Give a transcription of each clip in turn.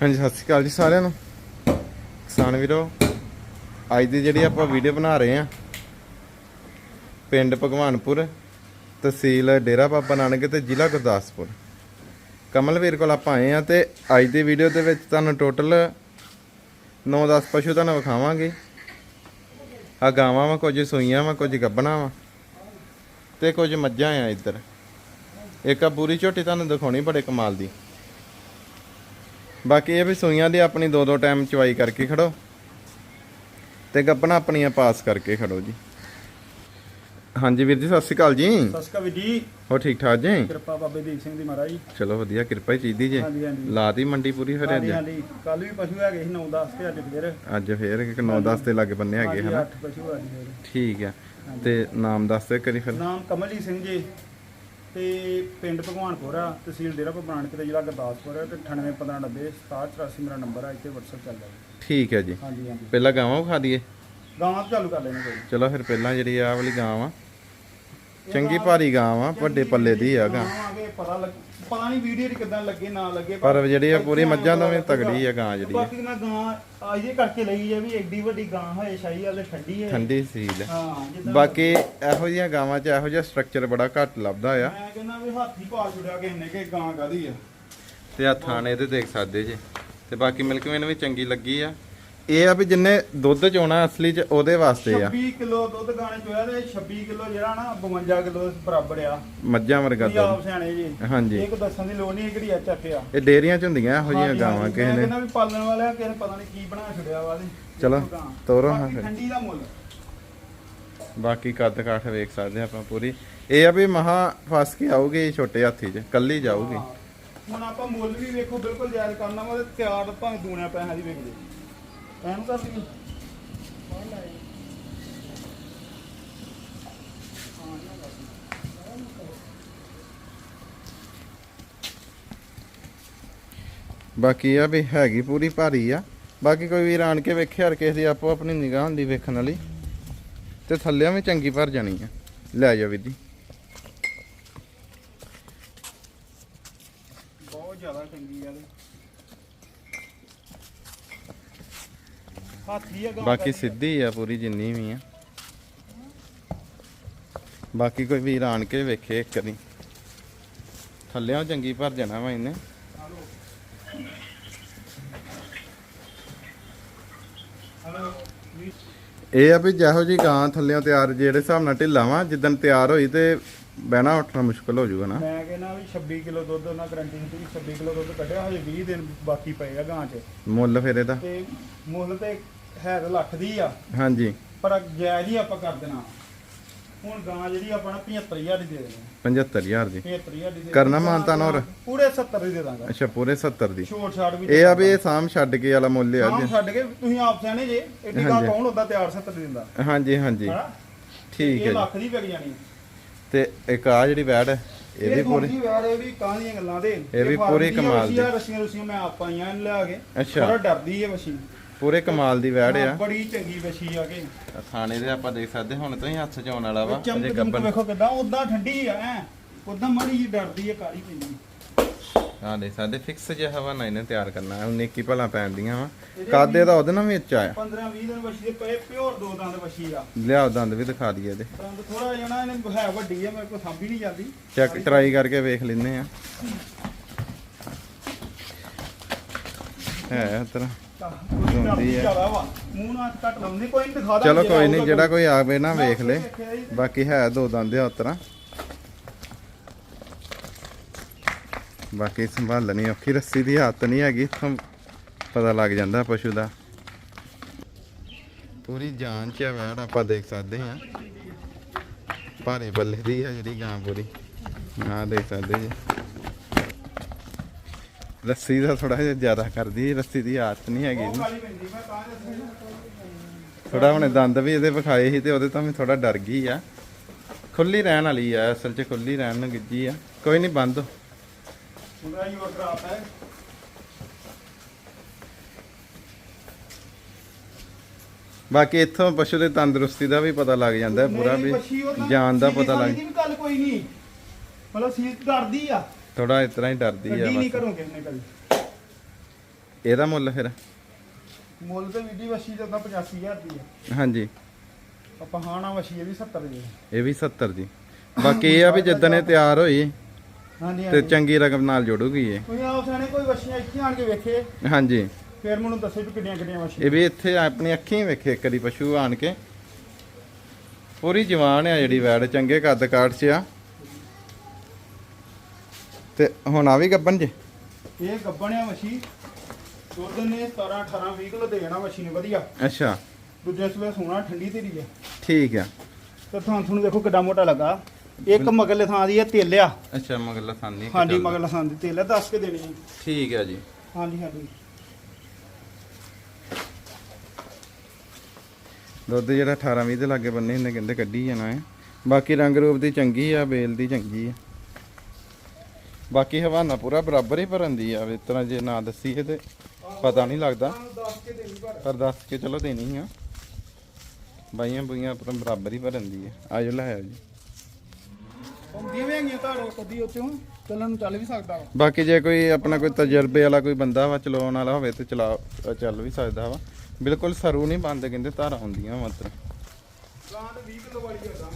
ਹਾਂਜੀ, ਸਤਿ ਸ਼੍ਰੀ ਅਕਾਲ ਜੀ ਸਾਰਿਆਂ ਨੂੰ। ਕਿਸਾਨ ਵੀਰੋ, ਅੱਜ ਦੀ ਜਿਹੜੀ ਆਪਾਂ ਵੀਡੀਓ ਬਣਾ ਰਹੇ ਆ ਪਿੰਡ ਭਗਵਾਨਪੁਰ, ਤਹਿਸੀਲ ਡੇਰਾ ਬਾਬਾ ਨਾਨਕ ਤੇ ਜ਼ਿਲ੍ਹਾ ਗੁਰਦਾਸਪੁਰ। ਕਮਲਵੀਰ ਕੋਲ ਆਪਾਂ ਆਏ ਆ ਤੇ ਅੱਜ ਦੀ ਵੀਡੀਓ ਦੇ ਵਿੱਚ ਤੁਹਾਨੂੰ ਟੋਟਲ 9-10 ਪਸ਼ੂ ਤੁਹਾਨੂੰ ਵਿਖਾਵਾਂਗੇ। ਆ ਗਾਵਾਂ ਵਾ, ਕੁਝ ਸੂਈਆਂ ਵਾ, ਕੁਝ ਗੱਬਣਾ ਵਾ ਤੇ ਕੁਝ ਮੱਝਾਂ ਆ ਇੱਧਰ। ਇੱਕ ਆ ਪੂਰੀ ਝੋਟੀ ਤੁਹਾਨੂੰ ਦਿਖਾਉਣੀ ਬੜੇ ਕਮਾਲ ਦੀ। ਬਾਕੀ ਇਹ ਵੀ ਸੂਈਆਂ ਦੀ ਆਪਣੀ ਦੋ ਦੋ ਟਾਈਮ ਚਵਾਈ ਕਰਕੇ ਖੜੋ। ਤੇ ਗੱਪਣਾ ਆਪਣੀਆਂ ਪਾਸ ਕਰਕੇ ਖੜੋ ਜੀ। ਹਾਂਜੀ ਵੀਰ ਜੀ ਸਤਿ ਸ਼੍ਰੀ ਅਕਾਲ ਜੀ। ਸਤਿ ਸ਼੍ਰੀ ਅਕਾਲ ਜੀ। ਹੋ ਠੀਕ ਠਾਕ ਜੀ? ਕਿਰਪਾ ਬਾਬੇ ਦੀਪ ਸਿੰਘ ਦੀ ਮਹਾਰਾਜ ਜੀ। ਚਲੋ ਵਧੀਆ ਕਿਰਪਾ ਹੀ ਚਾਹੀਦੀ ਜੀ। ਹਾਂਜੀ, ਹਾਂਜੀ। ਲਾਤੀ ਮੰਡੀ ਪੂਰੀ ਫਿਰ ਅੱਜ? ਹਾਂਜੀ ਕੱਲ ਵੀ ਪਸ਼ੂ ਹੈਗੇ ਸੀ 9 10 ਤੇ ਅੱਜ ਫੇਰ। ਅੱਜ ਫੇਰ ਇੱਕ 9-10 ਦੇ ਲੱਗੇ ਬੰਨੇ ਹੈਗੇ ਹਨਾ? ਜੀ ਠੀਕ ਆ। ਤੇ ਨਾਮ ਦੱਸ ਦੇ ਕਰੀ ਫਿਰ। ਨਾਮ ਕਮਲਜੀਤ ਸਿੰਘ ਜੀ। ਤੇ ਪਿੰਡ ਭਗਵਾਨਪੁਰ ਆ ਤਹਿਸੀਲ ਡੇਰਾ ਭਗਵਾਨ ਤੇ ਜ਼ਿਲ੍ਹਾ ਗੁਰਦਾਸਪੁਰ ਹੈ ਤੇ 981590 6784 ਮੇਰਾ ਨੰਬਰ ਆ ਇੱਥੇ WhatsApp ਚੱਲਦਾ ਜੀ। ਠੀਕ ਹੈ ਜੀ। ਹਾਂਜੀ ਹਾਂਜੀ। ਪਹਿਲਾਂ ਗਾਵਾਂ ਵਿਖਾ ਦਈਏ? ਗਾਵਾਂ ਤਾਂ ਚਾਲੂ ਕਰ ਲੈਣੇ ਕੋਈ ਚਲੋ ਫਿਰ ਪਹਿਲਾਂ ਜਿਹੜੀ ਆਹ ਵਾਲੀ ਗਾਂ ਚੰਗੀ ਭਾਰੀ ਗਾਂ ਵਾ ਵੱਡੇ ਪੱਲੇ ਦੀ ਆ ਗਾਂ ਗਾਵਾਂ। ਆਗੇ ਪਤਾ ਲੱਗ ਪਤਾ ਨਹੀਂ ਵੀਡੀਓ 'ਚ ਕਿਦਾਂ ਲੱਗੇ ਨਾ ਲੱਗੇ ਪਰ ਜਿਹੜੀ ਆ ਪੂਰੀ ਮੱਝਾਂ ਤੋਂ ਵੀ ਤਗੜੀ ਆ ਗਾਂ ਜਿਹੜੀ। ਆ ਬਾਕੀ ਮੈਂ ਗਾਂ ਆਜੇ ਕਰਕੇ ਲਈ ਹੈ ਵੀ ਐਡੀ ਵੱਡੀ ਗਾਂ ਹੋਏ ਸ਼ਾਹੀ ਵਾਲੇ ਠੰਡੀ ਹੈ ਠੰਡੀ ਸੀਲ। ਹਾਂ ਜਿੱਦਾਂ ਬਾਕੀ ਇਹੋ ਜਿਹੀਆਂ ਗਾਵਾਂ 'ਚ ਇਹੋ ਜਿਹਾ ਸਟਰਕਚਰ ਬੜਾ ਘੱਟ ਲੱਭਦਾ ਆ। ਮੈਂ ਕਹਿੰਦਾ ਵੀ ਹਾਥੀ ਪਾ ਛੁੜਿਆ ਕਿਸੇ ਨੇ ਕਿ ਗਾਂ ਕਾਦੀ ਆ। ਤੇ ਆ ਥਾਣੇ ਤੇ ਦੇਖ ਸਕਦੇ ਜੇ। ਤੇ ਬਾਕੀ ਮਿਲਕ ਵੇਨ ਵੀ ਚੰਗੀ ਲੱਗੀ ਆ। ਇਹ ਆ ਵੀ ਜਿੰਨੇ ਦੁੱਧ ਚੋਣਾ ਅਸਲੀ 'ਚ ਉਹਦੇ ਵਾਸਤੇ ਆ। 26 ਕਿਲੋ ਦੁੱਧ ਗਾਣੇ ਚੋਇਆ ਤੇ 26 ਕਿਲੋ ਜਿਹੜਾ ਨਾ 52 ਕਿਲੋ ਬਰਾਬਰ ਆ। ਮੱਝਾਂ ਵਰਗਾ ਤੁਸੀਂ ਆਪ ਦੁੱਧ। ਸਿਆਣੇ ਜੀ। ਹਾਂਜੀ। ਇਹ ਕੋ ਦੱਸਣ ਦੀ ਲੋੜ ਨਹੀਂ ਇਹ ਕਿਹੜੀ ਐਚ ਐਫ ਆ। ਇਹ ਡੇਰੀਆਂ 'ਚ ਹੁੰਦੀਆਂ ਇਹੋ ਜਿਹੀਆਂ ਹਾਂਜੀ, ਗਾਵਾਂ ਹਾਂਜੀ, ਕਿਸੇ ਮੈਂ ਨੇ ਕਹਿੰਦਾ ਵੀ ਪਾਲਣ ਵਾਲਿਆ ਕਿਸੇ ਨੇ ਪਤਾ ਨਹੀਂ ਕੀ ਬਣਾ ਛੁੜਿਆ ਵਾ ਤੇ ਚਲੋ, ਦੇਖੋ ਗਾਂ। ਤੋਰੋ ਹਾਂ ਬਾਕੀ ਫਿਰ। ਠੰਡੀ ਦਾ ਮੁੱਲ। ਬਾਕੀ ਕੱਦ ਕਾਠ ਵੇਖ ਸਕਦੇ ਆਪਾਂ ਪੂਰੀ। ਇਹ ਆ ਵੀ ਮਹਾ ਫਸ ਕੇ ਆਊਗੀ ਛੋਟੇ ਹਾਥੀ 'ਚ ਕੱਲੀ ਜਾਊਗੀ। ਹਾਂ। ਹੁਣ ਆਪਾਂ ਮੁੱਲ ਵੀ ਵੇਖੋ ਬਿਲਕੁਲ ਜਾਇਜ਼ ਕਰਨਾ ਵਾ ਤੇ ਤਿਆਰ ਭਾਵੇਂ ਦੂਣਿਆ ਪੈਸਿਆਂ ਦੀ ਵਿਕ ਜੇ ਕਰ ਲਈ ਬਾਕੀ ਆ ਵੀ ਹੈਗੀ ਪੂਰੀ ਭਾਰੀ ਆ। ਬਾਕੀ ਕੋਈ ਵੀਰ ਆਣ ਕੇ ਵੇਖਿਆ ਹਰ ਕਿਸੇ ਦੀ ਆਪੋ ਆਪਣੀ ਨਿਗਾਹ ਹੁੰਦੀ ਵੇਖਣ ਵਾਲੀ। ਤੇ ਥੱਲਿਆਂ ਵੀ ਚੰਗੀ ਭਰ ਜਾਣੀ ਆ। ਲੈ ਜਾ ਵੀਰ ਜੀ ਬਹੁਤ ਜ਼ਿਆਦਾ ਚੰਗੀ ਆ ਤੇ ਹਾਥੀ ਆ ਗਾਂ ਬਾਕੀ। ਸਿੱਧੀ ਆ ਪੂਰੀ ਜਿੰਨੀ ਵੀ ਆ। ਬਾਕੀ ਕੋਈ ਵੀਰ ਆਣ ਕੇ ਵੇਖੇ ਇੱਕ ਵਾਰੀ। ਥੱਲਿਆਂ ਚੰਗੀ ਭਰ ਜਾਣਾ ਵਾ ਇਹਨੇ। ਇਹ ਆ ਵੀ ਜਿਹੋ ਜੀ ਗਾਂ ਥੱਲਿਆਂ ਤਿਆਰ ਜਿਹੜੇ ਹਿਸਾਬ ਨਾਲ ਢਿੱਲਾ ਵਾ ਜਿੱਦਣ ਤਿਆਰ ਹੋਈ ਤੇ ਬਹਿਣਾ ਉੱਠਣਾ ਮੁਸ਼ਕਲ ਹੋ ਜਾਊਗਾ ਨਾ। ਮੈਂ ਕਹਿੰਦਾ ਵੀ 26 ਕਿਲੋ ਦੁੱਧ ਉਹਨਾਂ ਗਰੰਟੀ ਦਿੱਤੀ ਵੀ 26 ਕਿਲੋ ਦੁੱਧ ਕੱਢਿਆ ਹਜੇ 20 ਦਿਨ ਬਾਕੀ ਪਏ ਆ ਗਾਂ 'ਚ। ਮੁੱਲ ਫਿਰ ਇਹਦਾ। ਤੇ ਮੁੱਲ ਤੇ ਹੈ ਤਾਂ ਲੱਖ ਦੀ ਆ। ਹਾਂਜੀ। ਪਰ ਜਾਇਜ਼ ਹੀ ਆਪਾਂ ਕਰ ਦੇਣਾ। ਹੁਣ ਗਾਂ ਜਿਹੜੀ ਆਪਾਂ ਨੂੰ 75000 ਦੀ ਦੇ ਦੇਣੀ। 75000 ਦੀ। 75000 ਦੀ ਦੇ ਕਰਨਾ ਦੇਣੀ। ਮਾਨਤਾਨ ਹੋਰ? ਪੂਰੇ 70 ਦੀ ਦੇ ਦਾਂਗਾ। ਅੱਛਾ ਪੂਰੇ 70 ਦੀ। ਛੋਟ ਛਾੜ ਵੀ ਇਹ ਆ ਵੀ ਇਹ ਸਾਮ ਛੱਡ ਕੇ ਵਾਲਾ ਮੁੱਲ ਆ ਜੀ ਛੱਡ ਕੇ ਤੁਸੀਂ ਆਪ ਸਿਆਣੇ ਜੇ ਐਡੀ ਗਾਂ ਹਾਂਜੀ। ਕੌਣ ਹੁੰਦਾ ਤਿਆਰ 70 ਦੀ? ਦਿੰਦਾ ਹਾਂਜੀ ਹਾਂਜੀ। ਹਨਾ? ਠੀਕ ਇਹ ਹੈ ਲੱਖ ਦੀ ਵਿਕ ਜਾਣੀ। ਤੇ ਇੱਕ ਆ ਜਿਹੜੀ ਵੈੜ ਹੈ ਇਹ ਵੀ ਪੂਰੀ ਪੂਰੀ ਯਾਰ ਇਹ ਵੀ ਕਾਂ ਦੀਆਂ ਗੱਲਾਂ ਦੇ? ਇਹ ਵੀ ਪੂਰੀ ਕਮਾਲ ਦੀ। ਰਸੀਆਂ ਰਸੀਆਂ ਮੈਂ ਆਪ ਪਾਈਆਂ ਇਹਨੂੰ ਲਿਆ ਕੇ। ਅੱਛਾ। ਥੋੜਾ ਡਰਦੀ ਹੈ ਵਸ਼ੀ ਪੂਰੇ ਕਮਾਲ ਦੀ ਵੈੜ ਆ। ਬੜੀ ਚੰਗੀ ਵਸ਼ੀ ਆ ਕੇ। ਥਾਣੇ ਦੇ ਆਪਾਂ ਦੇਖ ਸਕਦੇ ਹੁਣ ਤੋਂ ਹੀ ਹੱਥ 'ਚ ਆਉਣ ਵਾਲਾ ਵਾ ਚਮਕ ਗੱਬਨ ਵੇਖੋ ਕਿਦਾਂ ਉਦਾਂ ਠੰਡੀ ਆ ਐ। ਉਦਾਂ ਮਾੜੀ ਜੀ ਡਰਦੀ ਹੈ ਕਾਲੀ ਪੈਂਦੀ। ਹਾਂ ਦੇਖ ਸਕਦੇ ਫਿਕਸ ਜਿਹਾ ਹਵਾ ਨਾ ਇਹਨੇ ਤਿਆਰ ਕਰਨਾ ਹੈ ਨੇਕੀ ਭਲਾ ਪੈਂਦੀਆਂ ਵਾ। ਕਾਦੇ ਦਾ ਉਹਦੇ ਨਾਲ ਵੀ ਉੱਚਾ ਆ। 15 20 ਦਿਨ ਵਸ਼ੀ ਦੇ ਪਏ ਪਿਓਰ ਦੋ ਦੰਦ ਵਸ਼ੀ ਆ। ਲਿਆਓ ਦੰਦ ਵੀ ਦਿਖਾ ਦਈਏ ਇਹਦੇ। ਦੰਦ ਥੋੜਾ ਨਾ ਇਹਨੇ ਹੈ ਵੱਡੀ ਆ ਮੇਰੇ ਕੋਲ ਸਾਂਭੀ ਨਹੀਂ ਜਾਂਦੀ। ਚੈੱਕ ਟਰਾਈ ਕਰਕੇ ਵੇਖ ਲੈਨੇ ਆ। ਹੈ। ਤਰ੍ਹਾਂ। ਹੁੰਦੀ ਹੁੰਦੀ ਆ। ਜ਼ਿਆਦਾ ਵਾ ਮੂੰਹ ਨਾਲ ਘੱਟ ਲਾਉਂਦੀ ਕੋਈ ਨਹੀਂ ਦਿਖਾ ਚਲੋ ਕੋਈ ਨਹੀਂ ਜਿਹੜਾ ਕੋਈ ਆਵੇ ਨਾ ਵੇਖ ਲੈ। ਬਾਕੀ ਹੈ ਦੋ ਦੰਦ ਆ ਉਤਰਾ। ਬਾਕੀ ਸੰਭਾਲਣੀ ਔਖੀ ਰੱਸੀ ਦੀ ਹੱਥ ਨਹੀਂ ਹੈਗੀ ਪਤਾ ਲੱਗ ਜਾਂਦਾ ਪਸ਼ੂ ਦਾ। ਪੂਰੀ ਜਾਨ ਚ ਵੈੜ ਆਪਾਂ ਦੇਖ ਸਕਦੇ ਹਾਂ। ਭਾਰੇ ਬੱਲੇ ਦੀ ਆ ਜਿਹੜੀ ਗਾਂ ਪੂਰੀ। ਆ ਦੇਖ ਸਕਦੇ ਜੀ। ਰੱਸੀ ਦਾ ਥੋੜਾ ਜਿਹਾ ਜ਼ਿਆਦਾ ਕਰਦੀ ਰੱਸੀ ਦੀ ਆਦਤ ਨਹੀਂ ਹੈਗੀ ਇਹਨੂੰ। ਥੋੜਾ ਹੁਣੇ ਦੰਦ ਵੀ ਇਹਦੇ ਵਿਖਾਏ ਸੀ ਤੇ ਉਹਦੇ ਤੋਂ ਵੀ ਥੋੜਾ ਡਰ ਗਈ ਆ। ਖੁੱਲੀ ਰਹਿਣ ਵਾਲੀ ਆ ਅਸਲ 'ਚ ਖੁੱਲੀ ਰਹਿਣ ਨੂੰ ਗਿੱਜੀ ਆ। ਕੋਈ ਨਹੀਂ ਬੰਦ। ਹੀ ਹੈ ਬਾਕੀ ਇੱਥੋਂ ਪਸ਼ੂ ਦੇ ਤੰਦਰੁਸਤੀ ਦਾ ਵੀ ਪਤਾ ਲੱਗ ਜਾਂਦਾ ਹੈ ਪੂਰਾ ਵੀ ਜਾਨ ਦਾ ਪਤਾ ਲੱਗ ਦੀ ਵੀ ਗੱਲ ਕੋਈ ਨਹੀਂ। ਮਤਲਬ ਸੀਟ ਡਰਦੀ ਆ। ਥੋੜਾ ਇਸ ਤਰ੍ਹਾਂ ਹੀ ਡਰਦੀ ਆ ਨਹੀਂ ਬਸ। ਕਰੋਗੇ ਕਿਸੇ ਨੇ ਕਦੀ ਇਹਦਾ ਮੁੱਲ ਫਿਰ? ਮੁੱਲ ਤੇ ਵੀਡੀ ਵਸ਼ੀ ਦਾ ਤਾਂ 85000 ਦੀ ਆ। ਹਾਂਜੀ। ਆਪਾਂ ਹਾਣਾ ਵਸ਼ੀ ਇਹ ਵੀ 70 ਦੀ ਆ। ਇਹ ਵੀ 70 ਜੀ ਬਾਕੀ ਇਹ ਆ ਵੀ ਜਿੱਦਣ ਇਹ ਤਿਆਰ ਹੋਈ ਹਾਂਜੀ ਤੇ ਹਾਂਜੀ। ਚੰਗੀ ਰਕਮ ਨਾਲ ਜੋੜੂਗੀ ਇਹ। ਤੁਸੀਂ ਆਪ ਸਾਨੇ ਕੋਈ ਵਸ਼ੀਆਂ ਇੱਥੇ ਆਣ ਕੇ ਵੇਖੇ? ਹਾਂਜੀ। ਫਿਰ ਮੈਨੂੰ ਦੱਸੋ ਵੀ ਕਿੰਨੀਆਂ ਕਿੰਨੀਆਂ ਵਸ਼ੀਆਂ। ਇਹ ਵੀ ਇੱਥੇ ਆਪਣੀ ਅੱਖੀਂ ਵੇਖੇ ਇੱਕ ਵਾਰੀ ਪਸ਼ੂ ਆਣ ਕੇ। ਪੂਰੀ ਜਵਾਨ ਆ ਜਿਹੜੀ ਵੈੜ ਚੰਗੇ ਕੱਦ ਕਾਠ 'ਚ ਆ। ਤੇ ਹੁਣ ਆ ਵੀ ਗੱਬਨ ਜੇ? ਇਹ ਗੱਬਣਿਆ ਵਸ਼ੀ ਦੁੱਧ ਨੇ 17 18 20 ਕਿਲੋ ਦੇ ਜਾਣਾ ਵਸ਼ੀ ਨੇ ਵਧੀਆ। ਅੱਛਾ। ਦੂਜੇ ਸਵੇਰ ਸੋਨਾ ਠੰਡੀ ਤੇਰੀ ਆ। ਠੀਕ ਆ। ਤੇ ਤੁਹਾਨੂੰ ਤੁਹਾਨੂੰ ਦੇਖੋ ਕਿੱਡਾ ਮੋਟਾ ਲੱਗਾ। ਇੱਕ ਮਗਲੇ ਥਾਂ ਦੀ ਇਹ ਤੇਲ ਆ। ਅੱਛਾ ਮਗਰ ਲਸਾਨੀ ਹਾਂਜੀ ਮਗਲੇ ਥਾਂ ਦੀ ਤੇਲ ਆ ਦੱਸ ਕੇ ਦੇਣੀ ਆ। ਠੀਕ ਆ ਜੀ। ਹਾਂਜੀ ਹਾਂਜੀ। ਦੁੱਧ ਜਿਹੜਾ 18 20 ਦੇ ਲਾਗੇ ਬੰਨੇ ਹੁੰਦੇ ਕਹਿੰਦੇ ਕੱਢੀ ਜਾਣਾ ਹੈ। ਬਾਕੀ ਰੰਗ ਰੂਪ ਦੀ ਚੰਗੀ ਆ ਬੇਲ ਦੀ ਚੰਗੀ ਆ। ਬਾਕੀ ਹਵਾਨਾ ਪੂਰਾ ਬਰਾਬਰ ਹੀ ਭਰਨ ਦੀ ਆ ਇਸ ਤਰ੍ਹਾਂ ਜੇ ਨਾ ਦੱਸੀਏ ਤੇ ਪਤਾ ਨਹੀਂ ਲੱਗਦਾ। ਪਰ। ਦੱਸ ਕੇ ਚਲੋ ਦੇਣੀ ਆ। ਬਾਈਆਂ ਬੁਈਆਂ ਆਪਣਾ ਬਰਾਬਰ ਹੀ ਭਰਨ ਦੀ ਆ। ਆਜੋ ਲੈ ਆਓ ਜੀ। ਬਾਕੀ ਜੇ ਕੋਈ ਆਪਣਾ ਕੋਈ ਤਜਰਬੇ ਵਾਲਾ ਕੋਈ ਬੰਦਾ ਵਾ ਚਲਾਉਣ ਵਾਲਾ ਹੋਵੇ ਤੇ ਚਲਾ ਚੱਲ ਵੀ ਸਕਦਾ ਵਾ। ਬਿਲਕੁਲ ਸਰੂ ਨਹੀਂ ਬੰਦ ਕਹਿੰਦੇ ਧਾਰਾਂ ਹੁੰਦੀਆਂ ਮਾਤਰ ਗਾਂ ਤੇ 20 ਕਿਲੋ ਵਾਲੀ ਹੋਦਾ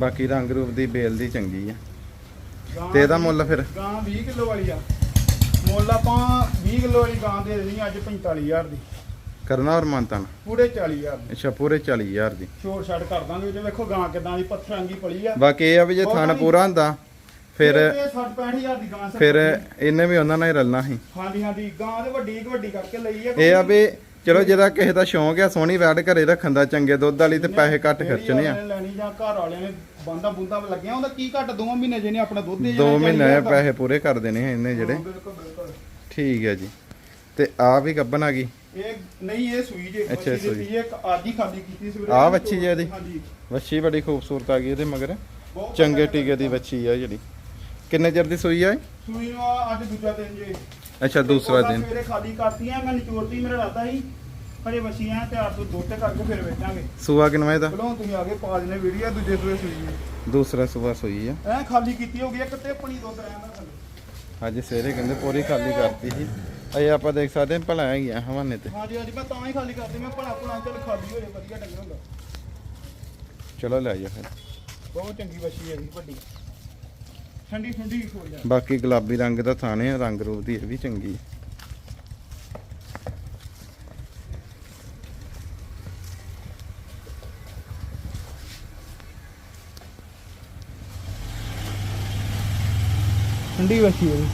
ਬਾਕੀ ਰੰਗ ਰੂਪ ਦੀ ਬੇਲ ਦੀ ਚੰਗੀ ਆ। ਤੇ ਇਹਦਾ ਮੁੱਲ ਫਿਰ? ਗਾਂ 20 ਕਿਲੋ ਵਾਲੀ ਆ। ਮੁੱਲ ਆਪਾਂ 20 ਕਿਲੋ ਵਾਲੀ ਗਾਂ ਦੇ ਦੇਣੀ ਅੱਜ 45000 ਦੀ। ਕਰਨਾ ਔਰ ਮੰਤਨ ਪੂਰੇ 40000 ਦੀ। ਅੱਛਾ ਪੂਰੇ 40000 ਦੀ। ਛੋੜ ਛੱਡ ਕਰ ਦਾਂਗੇ ਤੇ ਵੇਖੋ ਗਾਂ ਕਿਦਾਂ ਦੀ ਪੱਥਰਾਂਗੀ ਪਲੀ ਆ। ਬਾਕੀ ਇਹ ਆ ਵੀ ਜੇ ਥਣ ਪੂਰਾ ਹੁੰਦਾ ਫਿਰ ਇਹ 60 65000 ਦੀ ਗਾਂ ਫਿਰ ਇਹਨੇ ਵੀ ਉਹਨਾਂ ਨਾਲ ਹੀ ਰਲਣਾ ਸੀ। ਹਾਂਜੀ ਹਾਂਜੀ। ਗਾਂ ਤੇ ਵੱਡੀ ਵੱਡੀ ਕਰਕੇ ਲਈ ਆ। ਇਹ ਆ ਵੀ ਚਲੋ ਜਿਹਦਾ ਕਿਸੇ ਦਾ ਸ਼ੌਂਕ ਆ ਸੋਹਣੀ ਵੈੜ ਘਰੇ ਰੱਖਣ ਦਾ ਚੰਗੇ ਦੁੱਧ ਵਾਲੀ ਤੇ ਪੈਸੇ ਘੱਟ ਜਿਹੜੀ ਖਰਚਣੇ ਆ। ਲੈਣੀ ਜਾਂ ਘਰ ਵਾਲਿਆਂ ਨੇ ਬੰਦਾ ਬੁੰਦਾ ਲੱਗਿਆ ਉਹਦਾ ਕੀ ਘੱਟ ਦੋਵਾਂ ਮਹੀਨੇ ਜਿਹਨੇ ਆਪਣਾ ਦੁੱਧ ਦੇ ਦੋ ਜਾਣਾ ਮਹੀਨੇ ਚਾਹੀਦਾ ਤਾਂ। ਪੈਸੇ ਪੂਰੇ ਕਰ ਦੇਣੇ ਆ ਇਹਨੇ ਜਿਹੜੇ। ਹਾਂ, ਬਿਲਕੁਲ ਬਿਲਕੁਲ। ਠੀਕ ਹੈ ਜੀ। ਤੇ ਆ ਵੀ ਗੱਬਨ ਆ ਗਈ। ਇਹ ਨਹੀਂ ਇਹ ਸੂਈ ਜੇ ਅੱਛਾ, ਸੂਈ। ਇੱਕ ਹੀ ਖਾਲੀ ਕੀਤੀ ਆਹ ਵੱਛੀ ਜੇ ਇਹਦੀ? ਹਾਂਜੀ। ਵੱਛੀ ਬੜੀ ਖੂਬਸੂਰਤ ਆ ਗਈ ਇਹਦੇ ਮਗਰ। ਚੰਗੇ ਟੀਕੇ ਦੀ ਵੱਛੀ ਆ ਜਿਹੜੀ। ਕਿੰਨੇ ਚਿਰ ਦੀ ਸੂਈ ਆ? ਸੂਈ ਨੂੰ ਆ- ਅੱਜ ਦੂਜਾ ਦਿਨ ਜੇ। ਅੱਛਾ ਦੂਸਰਾ ਦਿਨ। ਸਵੇਰੇ ਖਾਲੀ ਕਰਤੀਆਂ ਮੈਂ ਨਿਚੋੜਤੀ ਮੇਰਾ ਇਰਾਦਾ ਸੀ ਹਰੇ ਵਸੀਆਂ ਤਿਆਰ ਤੋਂ ਦੋਤੇ ਕਰਕੇ ਫਿਰ ਵੇਚਾਂਗੇ। ਸੂਆ ਕਿਨਵਾ ਇਹਦਾ ਚਲੋ ਤੁਸੀਂ ਆਗੇ ਪਾ ਜਨੇ ਵੀਡੀਓ ਦੂਜੇ ਸੂਏ ਸੂਈ ਹੈ ਦੂਸਰਾ ਸੂਆ ਸੂਈ ਆ। ਐ ਖਾਲੀ ਕੀਤੀ ਹੋ ਗਈ ਇੱਕ ਟੇਪਣੀ ਦੁੱਧ ਰਹਿੰਦਾ ਥੱਲੇ ਅੱਜ ਸਵੇਰੇ ਕਹਿੰਦੇ ਪੂਰੀ ਖਾਲੀ ਕਰਤੀ ਸੀ। ਅਜੇ ਆਪਾਂ ਦੇਖ ਸਕਦੇ ਹਾਂ ਭਲਾ ਹੈਗੀਆਂ ਹਵਾਨੇ ਤੇ। ਹਾਂਜੀ ਹਾਂਜੀ ਮੈਂ ਤਾਂ ਹੀ ਖਾਲੀ ਕਰਦੀ ਮੈਂ ਭਲਾ ਭਲਾ ਚੱਲ ਖਾਲੀ ਹੋ ਜਾਏ ਵਧੀਆ ਡੰਗਰ ਹੁੰਦਾ। ਚਲੋ ਲੈ ਜਾ ਫਿਰ। ਬਹੁਤ ਚੰਗੀ ਵਛੀ ਹੈ ਜੀ ਵੱਡੀ। ਠੰਡੀ ਠੰਡੀ ਹੋ ਜਾ। ਬਾਕੀ ਗੁਲਾਬੀ ਰੰਗ ਦਾ ਥਾਣੇ ਆ ਰੰਗ ਰੂਪ ਦੀ ਇਹ ਵੀ ਚੰਗੀ ਹੈ ਠੰਡੀ ਵਛੀ ਹੈ ਜੀ।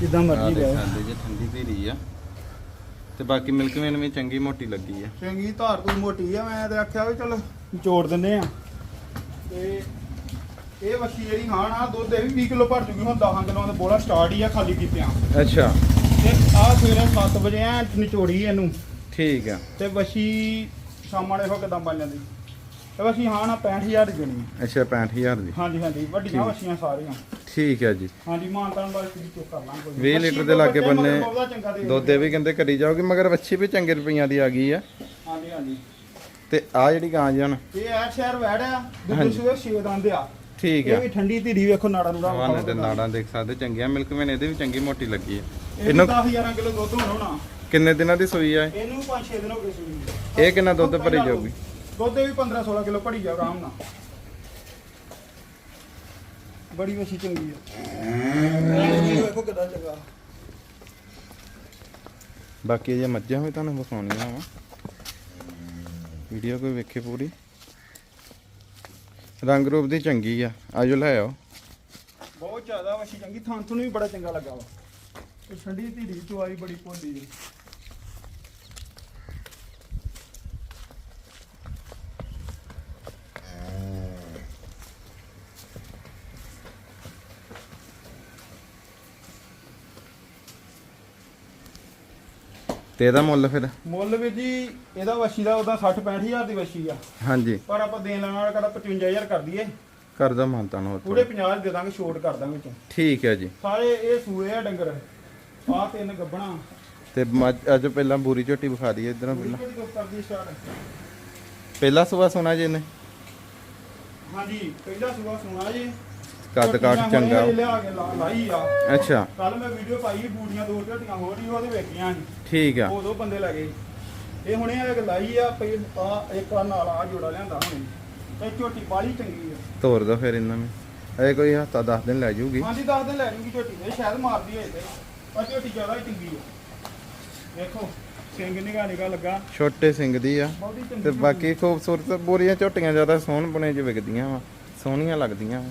ਜਿੱਦਾਂ ਆਹ ਮਰਜ਼ੀ ਦੇਖ ਲੈ ਸਕਦੇ ਜੇ ਠੰਡੀ ਧੀਰੀ ਆ। ਤੇ ਬਾਕੀ ਮਿਲਕ ਵੇਨ ਵੀ ਚੰਗੀ ਮੋਟੀ ਲੱਗੀ ਆ। ਚੰਗੀ ਧਾਰ ਤੋਂ ਮੋਟੀ ਆ ਮੈਂ ਤੇ ਆਖਿਆ ਵੀ ਚਲੋ ਨਿਚੋੜ ਦਿੰਨੇ ਆ। ਤੇ ਇਹ ਵਛੀ ਜਿਹੜੀ ਹਾਂ ਨਾ ਦੁੱਧ ਇਹ ਵੀ 20 ਕਿਲੋ ਭਰ ਜੂਗੀ ਹੁਣ 10 ਕਿਲੋ ਦਾ ਬੋਲਾ ਸਟਾਰਟ ਹੀ ਆ ਖਾਲੀ ਕੀਤਿਆਂ। ਅੱਛਾ। ਤੇ ਆ ਸਵੇਰੇ 7 ਵਜੇ ਆ ਨਿਚੋੜੀ ਇਹਨੂੰ। ਠੀਕ ਆ। ਤੇ ਵਛੀ ਸ਼ਾਮਾਂ ਨੇ ਹੋ ਕਿਦਾਂ ਬਣ ਜਾਂਦੀ। ਤੇ ਵਛੀ ਹਾਂ ਨਾ 65000 ਦੀ ਜਣੀ ਅੱਛਾ 65000 ਦੀ। ਹਾਂਜੀ ਹਾਂਜੀ ਵੱਡੀਆਂ। ਵਛੀਆਂ ਸਾਰੀਆਂ। ਠੀਕ ਹੈ ਜੀ। ਹਾਂਜੀ ਮਾਨਤਾਨ ਬਾਰੇ ਤੁਸੀਂ ਚੁੱਕ ਕਰ ਲਾਂ ਕੋਈ। 20 ਲੀਟਰ ਦੇ ਲਾਗੇ ਬੰਨੇ ਦੁੱਧ ਇਹ ਵੀ ਕਹਿੰਦੇ ਕਰੀ ਜਾਓਗੇ ਮਗਰ ਵੱਛੀ ਵੀ ਚੰਗੇ ਰੁਪਈਆਂ ਦੀ ਆ ਗਈ ਆ। ਹਾਂਜੀ ਹਾਂਜੀ। ਤੇ ਆ ਜਿਹੜੀ ਗਾਂ ਜਣ ਇਹ ਆ ਸ਼ਹਿਰ ਵੈੜ ਆ ਦੁੱਧ। ਸੂਏ ਛੇ ਦੰਦ ਆ। ਠੀਕ ਇਹ ਆ। ਵੀ ਠੰਡੀ ਧੀਰੀ ਵੇਖੋ ਨਾੜਾ ਨੂੜਾ ਹਵਾਨੇ ਤੇ ਨਾੜਾਂ ਦੇਖ ਸਕਦੇ ਚੰਗੀਆਂ ਮਿਲਕ ਵੇਨ ਇਹਦੇ ਵੀ ਚੰਗੀ ਮੋਟੀ ਲੱਗੀ ਆ। ਇਹਨੂੰ ਇਹਨੂੰ 10000 ਕਿਲੋ ਦੁੱਧ ਹੋਣਾ। ਕਿੰਨੇ ਦਿਨਾਂ ਦੀ ਸੂਈ ਆ ਇਹ? ਇਹਨੂੰ 5-6 ਦਿਨ ਹੋ ਗਏ ਸੂਈ ਇਹ ਕਿੰਨਾ ਦੁੱਧ ਭਰੀ ਜਾਊਗੀ? ਦੁੱਧ ਵੀ 15-16 ਕਿਲੋ ਭਰੀ ਜਾ ਆਰਾਮ ਨਾਲ। ਬੜੀ ਵਸੀ ਚੰਗੀ ਆ। ਕਿੱਦਾਂ ਚੰਗਾ ਬਾਕੀ ਜੇ ਮੱਝਾਂ ਹੋਏ ਤੁਹਾਨੂੰ ਵਿਖਾਉਣੀਆਂ ਵਾ। ਵੀਡੀਓ ਕੋਈ ਵੇਖੇ ਪੂਰੀ। ਰੰਗ ਰੂਪ ਦੀ ਚੰਗੀ ਆ। ਆਜੋ ਲੈ ਆਓ। ਬਹੁਤ ਜ਼ਿਆਦਾ ਵਸੀ ਚੰਗੀ ਥਾਂ ਤੋਂ ਵੀ ਬੜਾ ਚੰਗਾ ਲੱਗਾ ਵਾ। ਤੇ ਠੰਡੀ ਧੀਰੀ ਚੁਆਈ ਬੜੀ ਭੋਲੀ ਜੀ। ਤੇ ਇਹਦਾ ਮੁੱਲ ਫਿਰ? ਮੁੱਲ ਵੀ ਜੀ ਇਹਦਾ ਵਸੀ ਦਾ ਉਹਦਾ 60 65000 ਦੀ ਵਸੀ ਆ। ਹਾਂਜੀ। ਪਰ ਆਪਾਂ ਦੇਣ ਲੈਣ ਵਾਲਾ ਕਹਿੰਦਾ 55000 ਕਰ ਦਈਏ। ਕਰ ਦਾ ਮਾਨਤਾਨ ਹੋਰ ਪੂਰੇ ਥੋੜ੍ਹਾ। 50 ਦੇ ਦਾਂਗੇ ਛੋਟ ਕਰ ਦਾਂਗੇ ਵਿੱਚ। ਠੀਕ ਹੈ ਜੀ। ਸਾਰੇ ਇਹ ਸੂਏ ਆ ਡੰਗਰ ਆਹ ਤਿੰਨ ਗੱਬਣਾ ਤੇ ਅੱਜ ਪਹਿਲਾਂ ਬੂਰੀ ਝੋਟੀ ਵਿਖਾ ਦਈਏ ਇਧਰੋਂ ਪਹਿਲਾਂ। ਕਰਦੀ ਪਹਿਲਾ ਸਵਾ ਸੋਨਾ ਜੀ ਇਹਨੇ? ਹਾਂਜੀ ਪਹਿਲਾ ਸੂਆ ਸੁਣਾ ਜੀ। ਕੱਦ ਕਾਠ ਚੰਗਾ। ਹੁਣੇ ਲਿਆ ਕੇ ਲਾ- ਲਾਈ ਆ। ਅੱਛਾ। ਕੱਲ ਮੈਂ ਵੀਡੀਓ ਪਾਈ ਬੂੜੀਆਂ ਦੋ ਝੋਟੀਆਂ ਹੋਰ ਹੀ ਉਹਦੇ ਵੇਖੀਆਂ ਸੀ। ਠੀਕ ਆ। ਉਹ ਦੋ ਬੰਦੇ ਲੱਗੇ ਇਹ ਹੁਣੇ ਆ ਕੇ ਲਾਈ ਆ ਪਈ ਆ ਇੱਕ ਆ ਨਾਲ ਆ ਜੋੜਾ ਲਿਆਂਦਾ ਹੁਣੇ। ਇਹ ਝੋਟੀ ਬਾਲੀ ਚੰਗੀ ਆ। ਤੋਰ ਦੋ ਫਿਰ ਇਹਨਾਂ ਨੂੰ। ਇਹ ਕੋਈ ਹਫਤਾ 10 ਦਿਨ ਲੈ ਜਾਊਗੀ ਹਾਂਜੀ ਦੱਸ ਦਿਨ ਲੈ ਲੂੰਗੀ ਝੋਟੀ। ਇਹ ਸ਼ਾਇਦ ਮਾਰਦੀ ਹੋਏ ਤੇ। ਪਰ ਝੋਟੀ ਜ਼ਿਆਦਾ ਹੀ ਚੰਗੀ ਆ। ਦੇਖੋ ਸਿੰਘ ਨਿਗਾ ਨਿਗਾ ਲੱਗਾ। ਛੋਟੇ ਸਿੰਘ ਦੀ ਆ। ਬਹੁਤੀ ਚੰਗੀ ਤੇ ਝੋਟੀ। ਬਾਕੀ ਖੂਬਸੂਰਤ ਬੋਰੀਆਂ ਝੋਟੀਆਂ ਜ਼ਿਆਦਾ ਸੋਹਣ ਬਣੇ ਚ ਵਿਕਦੀਆਂ ਵਾ। ਸੋਹਣੀਆਂ ਲੱਗਦੀਆਂ ਵਾ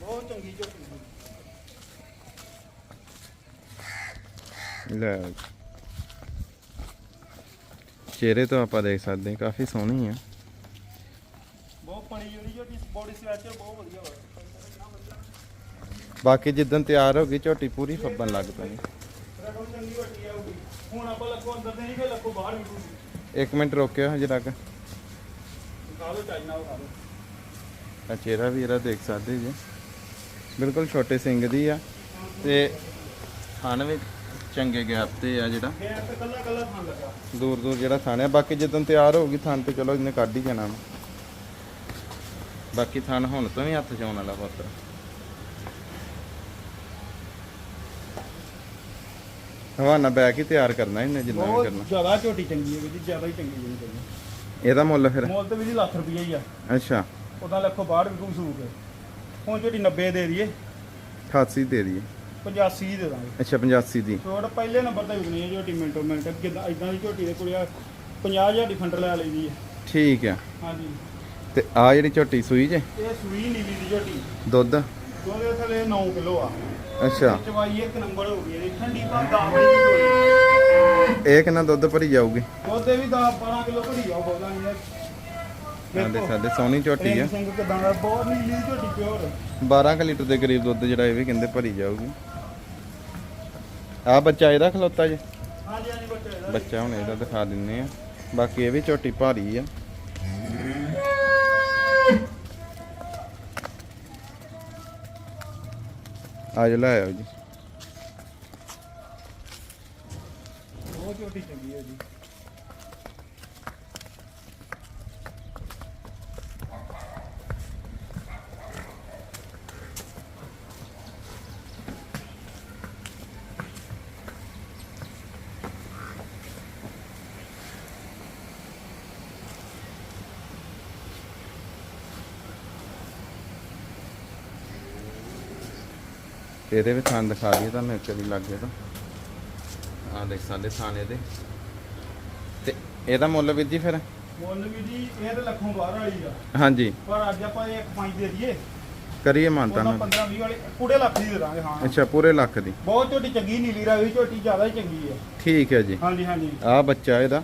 ਬਹੁਤ ਚੰਗੀ ਝੋਟੀ ਆ। ਲੈ ਚਿਹਰੇ ਤੋਂ ਆਪਾਂ ਦੇਖ ਸਕਦੇ ਹਾਂ ਕਾਫੀ ਸੋਹਣੀ ਆ ਬਹੁਤ ਪਣੀ ਜਿਹੜੀ ਝੋਟੀ ਬੋਡੀ ਸਟ੍ਰਕਚਰ ਬਹੁਤ ਵਧੀਆ ਵਾ। ਬਾਕੀ ਜਿੱਦਣ ਤਿਆਰ ਹੋ ਗਈ ਝੋਟੀ ਪੂਰੀ ਫੱਬਣ ਲੱਗ ਪੈਣੀ ਰਗੋਂ ਚੰਗੀ ਵੱਟੀ ਆਊਗੀ ਹੁਣ ਆਪਾਂ ਲੱਖੋ ਅੰਦਰ ਦੇ ਨਹੀਂ ਫੇ ਲੱਖੋ ਬਾਹਰ ਨਿਕਲੂਗੀ ਇੱਕ ਮਿੰਟ ਰੋਕਿਓ ਹਜੇ ਤੱਕ। ਚਾਈਨਾ ਲਓ। ਆ ਚਿਹਰਾ ਵੀ ਇਹਦਾ ਦੇਖ ਸਕਦੇ ਜੀ। ਬਿਲਕੁਲ ਛੋਟੇ ਸਿੰਘ ਦੀ ਆ। ਤੇ ਥਣ ਵੀ ਚੰਗੇ ਗੈਪ ਤੇ ਆ ਜਿਹੜਾ। ਇਹ ਤੇ ਕੱਲਾ ਕੱਲਾ ਖਾਣ ਲੱਗਾ ਦੂਰ ਦੂਰ ਜਿਹੜਾ ਥਣ ਆ। ਬਾਕੀ ਜਦੋਂ ਤਿਆਰ ਹੋਊਗੀ ਥਣ ਤੇ ਚਲੋ ਇਹਨੇ ਕੱਢ ਹੀ ਜਾਣਾ। ਬਾਕੀ ਥਣ ਹੁਣ ਤੋਂ ਵੀ ਹੱਥ ਚ ਆਉਣ ਵਾਲਾ ਪੁੱਤ। ਹਵਾਨਾ ਬੈਕ ਹੀ ਤਿਆਰ ਕਰਨਾ ਇਹਨੇ ਜਿੰਨਾ ਵੀ ਬਹੁਤ ਕਰਨਾ। ਜ਼ਿਆਦਾ ਝੋਟੀ ਚੰਗੀ ਹੈ ਵੀ ਜ਼ਿਆਦਾ ਹੀ ਚੰਗੀ ਜਿਹੜੀ ਚੰਗੀ ਇਹਦਾ ਮੁੱਲ ਫਿਰ? ਮੁੱਲ ਤੇ ਵੀ ਜੀ ਲੱਖ ਰੁਪਈਆ ਹੀ ਆ। ਅੱਛਾ। ਉਹਦਾ ਲੱਖੋ ਬਾਹਰ ਵੀ ਘੁੰਸੂ ਕੇ। ਹੁਣ ਝੋਟੀ 90 ਦੇ ਦਈਏ। 88 ਦੇ ਦਈਏ। 85 ਦੇ ਦਾਂਗੇ। ਅੱਛਾ 85 ਦੀ। ਛੋੜ ਪਹਿਲੇ ਨੰਬਰ ਤੇ ਵਿਕਣੀ ਹੈ ਝੋਟੀ ਮਿੰਟੋ ਮਿੰਟ। ਕਿਦਾਂ ਇਦਾਂ ਦੀ ਝੋਟੀ ਦੇ ਕੋਲ 50000 ਦੀ ਫੰਡਰ ਲੈ ਲਈਦੀ ਹੈ। ਠੀਕ ਆ। ਹਾਂਜੀ। ਤੇ ਆ ਜਿਹੜੀ ਝੋਟੀ ਸੂਈ ਜੇ? ਇਹ ਸੂਈ ਨੀਲੀ ਦੀ ਝੋਟੀ। ਦੁੱਧ? ਉਹਦੇ ਥੱਲੇ 9 ਕਿਲੋ ਆ। ਅੱਛਾ। ਚਵਾਈ ਇੱਕ ਨੰਬਰ ਹੋ ਗਈ ਇਹਦੀ। ਠੰਡੀ ਦਾਵਣੀ ਦੀ ਝੋਟੀ ਇਹ ਕਿੰਨਾ ਦੁੱਧ ਭਰੀ ਜਾਊਗੀ? ਉਹਦੇ ਵੀ 10 12 ਕਿਲੋ ਭਰੀ ਆ ਬੋਲਾਂ ਆਂਦੇ ਸਾਡੇ ਸੋਹਣੀ ਝੋਟੀ ਆ। ਸਿੰਘ ਕਿਦਾਂ ਦਾ ਬਹੁਤ ਨੀਲੀ ਝੋਟੀ ਪਿਓਰ 12 ਕ ਲੀਟਰ ਦੇ ਕਰੀਬ ਦੁੱਧ ਜਿਹੜਾ ਇਹ ਵੀ ਕਹਿੰਦੇ ਭਰੀ ਜਾਊਗੀ। ਆ ਬੱਚਾ ਇਹਦਾ ਖਲੋਤਾ ਜੇ। ਹਾਂਜੀ ਹਾਂਜੀ ਬੱਚੇ ਦਾ ਬੱਚਾ ਹੁਣ ਇਹਦਾ ਦਿਖਾ ਦਿੰਨੇ ਆ। ਬਾਕੀ ਇਹ ਵੀ ਝੋਟੀ ਭਾਰੀ ਆ। ਆ ਜੋ ਲੈ ਆਓ ਜੀ। ਬਹੁਤ ਝੋਟੀ ਚੰਗੀ ਹੈ ਜੀ। ਇਹਦੇ ਵੀ ਥਾਂ ਦਿਖਾ ਦਈਏ ਤੁਹਾਨੂੰ ਇੱਕ ਵਾਰੀ ਲੱਗੇ ਤਾਂ। ਆ ਦੇਖ ਸਾਡੇ ਥਾਂ ਇਹਦੇ ਤੇ ਇਹਦਾ ਮੁੱਲ ਵੀਰ ਜੀ ਫਿਰ? ਮੁੱਲ ਵੀ ਜੀ ਇਹ ਤੇ ਲੱਖੋਂ ਬਾਹਰ ਵਾਲੀ ਆ। ਹਾਂਜੀ। ਪਰ ਅੱਜ ਆਪਾਂ ਇਹ 5 ਦੇ ਦਈਏ। ਕਰੀਏ ਮਾਨਤਾ ਉਹਨਾਂ ਨੂੰ 15 20 ਵਾਲੀ ਕੁੜੇ ਲੱਖ ਦੀ ਦੇ ਦਾਂਗੇ ਹਾਂ। ਅੱਛਾ ਪੂਰੇ ਲੱਖ ਦੀ। ਬਹੁਤ ਝੋਟੀ ਚੰਗੀ ਨੀਲੀ ਰਾਵੀ ਝੋਟੀ ਜ਼ਿਆਦਾ ਹੀ ਚੰਗੀ ਹੈ ਠੀਕ ਹੈ ਜੀ। ਹਾਂਜੀ ਹਾਂਜੀ। ਆ ਬੱਚਾ ਇਹਦਾ।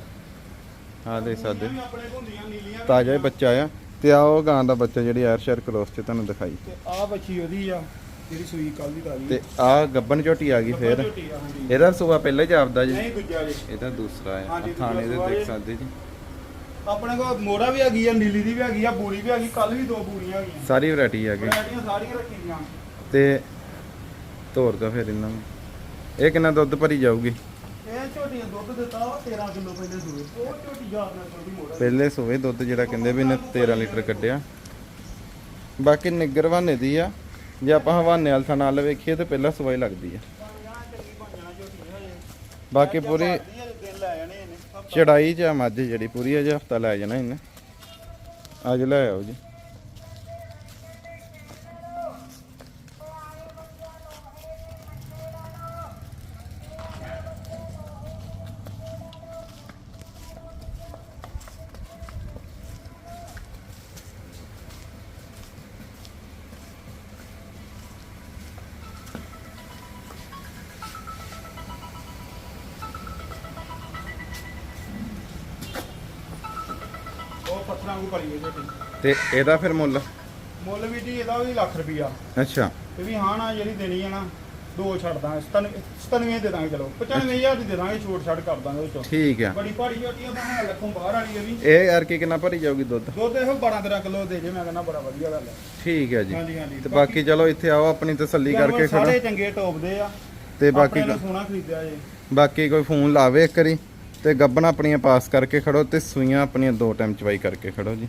ਆ ਆਪਣੇ ਕੋਲ ਹੁੰਦੀਆਂ ਨੀਲੀਆਂ ਤਾਜ਼ਾ ਹੀ ਬੱਚਾ ਆ। ਤੇ ਆ ਉਹ ਗਾਂ ਦਾ ਬੱਚਾ ਜਿਹੜੀ ਆਇਰਸ਼ਰ ਕ੍ਰੋਸ ਤੇ ਤੁਹਾਨੂੰ ਦਿਖਾਈ। ਤੇ ਆਹ ਬੱਚੀ ਉਹਦੀ ਆ। ਜਿਹੜੀ ਸੂਈ ਕੱਲ ਦੀ ਤਾਜੀ ਤੇ ਆ ਗੱਬਨ ਝੋਟੀ ਆ ਗਈ ਫੇਰ। ਇਹਦਾ ਸੂਆ ਪਹਿਲਾਂ ਹੀ ਆਪਦਾ ਜੀ। ਨਹੀਂ ਦੂਜਾ ਜੀ। ਇਹਦਾ ਦੂਸਰਾ ਹੈ। ਥਾਣੇ ਦੇ ਦੇਖ ਸਕਦੇ ਜੀ। ਆਪਣੇ ਕੋਲ ਮੋੜਾ ਵੀ ਹੈਗੀ ਆ ਨੀਲੀ ਦੀ ਵੀ ਹੈਗੀ ਆ ਬੂਰੀ ਵੀ ਹੈਗੀ ਕੱਲ ਵੀ ਦੋ ਬੂਰੀਆਂ ਹੈਗੀਆਂ ਸਾਰੀ ਵੈਰਾਈਟੀ ਆ ਗਈ। ਵੈਰਾਈਟੀਆਂ ਸਾਰੀਆਂ ਰੱਖੀਆਂ। ਤੇ ਤੋਰ ਦੋ ਫਿਰ ਇਹਨਾਂ ਨੂੰ। ਇਹ ਕਿੰਨਾ ਦੁੱਧ ਭਰੀ ਜਾਊਗੀ? ਇਹ ਝੋਟੀ ਨੇ ਦੁੱਧ ਦਿੱਤਾ ਵਾ 13 ਕਿਲੋ ਪਹਿਲੇ ਸੂਏ। ਉਹ ਝੋਟੀ ਯਾਦ ਨਾਲ ਮੋੜਾ ਪਹਿਲੇ ਸੂਏ ਦੁੱਧ ਜਿਹੜਾ ਕਹਿੰਦੇ ਵੀ ਇਹਨੇ 13 ਲੀਟਰ ਕੱਢਿਆ। ਬਾਕੀ ਨਿੱਗਰ ਹਵਾਨੇ ਦੀ ਆ। ਜੇ ਆਪਾਂ ਹਵਾਨੇ ਵਾਲ ਥਾਂ ਨਾਲ ਵੇਖੀਏ ਤੇ ਪਹਿਲਾਂ ਸਵਾਈ ਲੱਗਦੀ ਆ। ਬਾਕੀ ਪੂਰੀ ਚੜਾਈ ਚ ਆ ਮੱਝ ਜਿਹੜੀ ਪੂਰੀ ਅਜੇ ਹਫਤਾ ਲੈ ਜਾਣਾ ਇਹਨੇ। ਅੱਜ ਲੈ ਆਓ ਜੀ। ਹੈ ਝੋਟੀ। ਤੇ ਇਹਦਾ ਫਿਰ ਮੁੱਲ? ਮੁੱਲ ਵੀ ਜੀ ਇਹਦਾ ਵੀ ਲੱਖ ਰੁਪਈਆ। ਅੱਛਾ। ਤੇ ਵੀ ਹਾਂ ਨਾ ਜਿਹੜੀ ਦੇਣੀ ਹੈ ਨਾ ਦੋ ਛੱਡ ਦਾਂਗੇ 97 ਦੇ ਦਾਂਗੇ ਚਲੋ। 95000 ਦੀ ਦੇ ਦਾਂਗੇ ਛੋਟ ਛੱਡ ਕਰ ਦਾਂਗੇ ਉਹ ਚੋਂ। ਠੀਕ ਆ। ਬੜੀ ਭਾਰੀ ਝੋਟੀ ਆ ਤਾਂ ਲੱਖੋਂ ਬਾਹਰ ਵਾਲੀ ਹੈ ਵੀ। ਇਹ ਯਾਰ ਕੀ ਕਿੰਨਾ ਭਰੀ ਜਾਊਗੀ ਦੁੱਧ? ਦੁੱਧ ਇਹੋ 12 13 ਕਿਲੋ ਦੇ ਜੇ ਮੈਂ ਕਹਿੰਦਾ ਬੜਾ ਵਧੀਆ ਗੱਲ ਹੈ ਠੀਕ ਹੈ ਜੀ। ਹਾਂਜੀ ਹਾਂਜੀ। ਤੇ ਬਾਕੀ ਚਲੋ ਇੱਥੇ ਆਓ ਆਪਣੀ ਤਸੱਲੀ ਕਰਕੇ ਖੜੋ ਸਾਰੇ ਚੰਗੇ ਟੋਪ ਦੇ ਆ। ਤੇ ਬਾਕੀ ਸੋਨਾ ਖਰੀਦਿਆ ਜੇ। ਬਾਕੀ ਕੋਈ ਫੋਨ ਲਾਵੇ ਇੱਕ ਵਾਰੀ। ਤੇ ਗੱਬਨ ਆਪਣੀਆਂ ਪਾਸ ਕਰਕੇ ਖੜੋ ਤੇ ਸੂਈਆਂ ਆਪਣੀਆਂ ਦੋ ਟਾਈਮ ਚਵਾਈ ਕਰਕੇ ਖੜੋ ਜੀ।